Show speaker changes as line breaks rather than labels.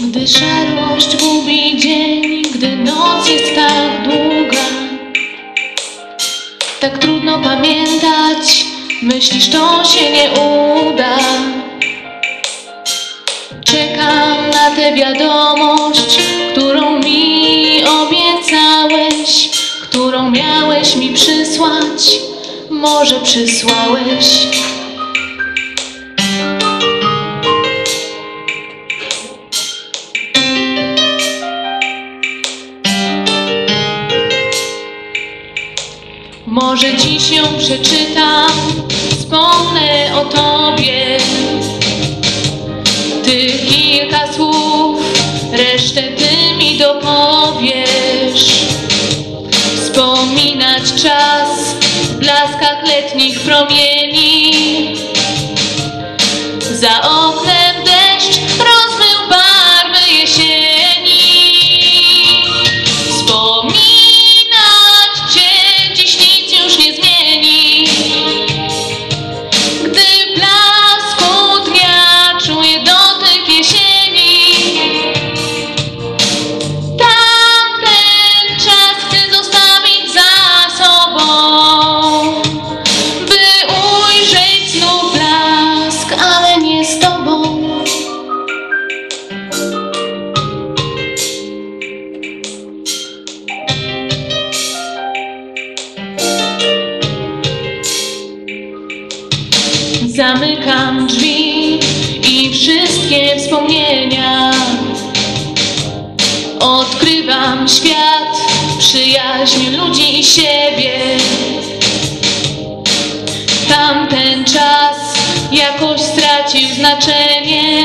Gdy szarość gubi dzień, gdy noc jest tak długa, tak trudno pamiętać, myślisz to się nie uda. Czekam na tę wiadomość, którą mi obiecałeś, którą miałeś mi przysłać, może przysłałeś. Może dziś ją przeczytam, wspomnę o tobie. Tych kilka słów, resztę ty mi dopowiesz. Wspominać czas w blaskach letnich promieni. Zamykam drzwi i wszystkie wspomnienia. Odkrywam świat, przyjaźń ludzi i siebie. Tamten czas jakoś stracił znaczenie.